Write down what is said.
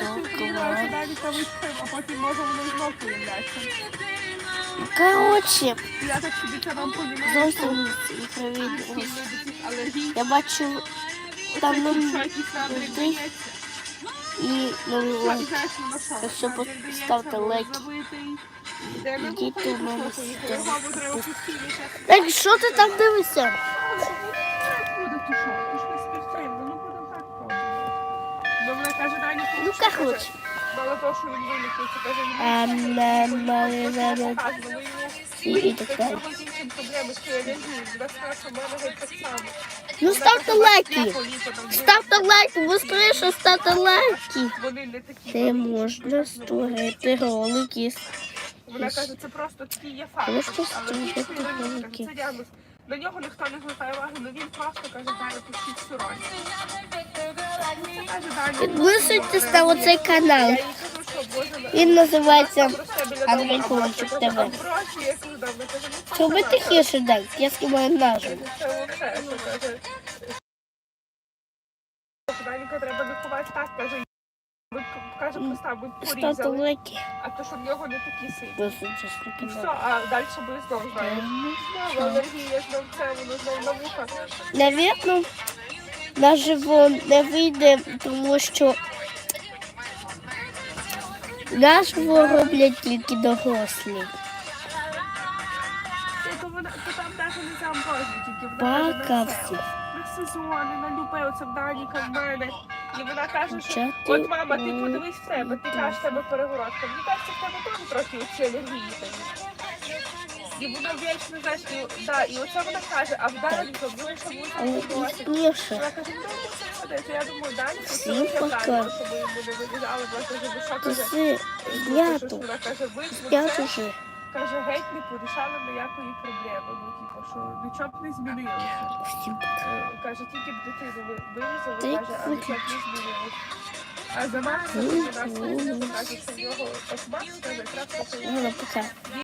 а потім. Коротше, Я так собі це вам понімаю. зовсім непривітно. алергії. Я бачу там якісь людей і новий лайк. і знаєш, воно? Так що Нам поставте лайк. купили, у мене Так, що ти там дивишся? Ну. Мало того, що він вилікується, Ем, ем, ем, ем. І, і так далі. проблеми, що геть так само. Ну ставте лайки. «Літо, літо там Ставте лайки, ви скоріше ставте лайки. Вони не такі. Це можна створити ролики. Вона каже, це просто такі є факти. Просто Але він створити ролики. Це діагноз. На нього ніхто не звертає уваги, але він просто каже, Даня, пустіть суронь. Підписуйтесь на оцей канал. Він називається Андрій Ковальчук ТВ. там гроші, я кажу, «Да, вона каже, ну, це Зроби вона». тихіше дай, я знімаю каже. Даніка треба не ховати так, каже. Каже, ми Ставте порізали, а то, щоб в нього не такі сильні. І все, а далі буде знову знаєш. Знову алергія, знов це, воно знов на вуха. Навірно, наживо не вийде, тому що наживо роблять тільки дорослі. Всі. сезони, на любе, оце в Даніка, в мене. І вона каже, що от мама, ти подивись в себе, ти кажеш, в тебе перегородка. Мені кажеться, в тебе теж трохи алергії такі. І воно вічно, знаєш, і, да, і оце вона каже, а в Даніка, в нього що буде носить. пізніше. Вона каже, ну, це сидить. Я думаю, Дані, то Всім це я пока. правильно, щоб ми йому не вирізали, бо каже, бо каже. Це знято. Вона каже, ви це, вже. каже, геть не порішали ніякої проблеми. Ну, типу, що нічого б не змінилося. Всім Е, Каже, тільки б дитину ви- вирізали, каже, а нічого б не змінилося. А за Ну, вона ну, каже, що от Макс каже, Ну, пока.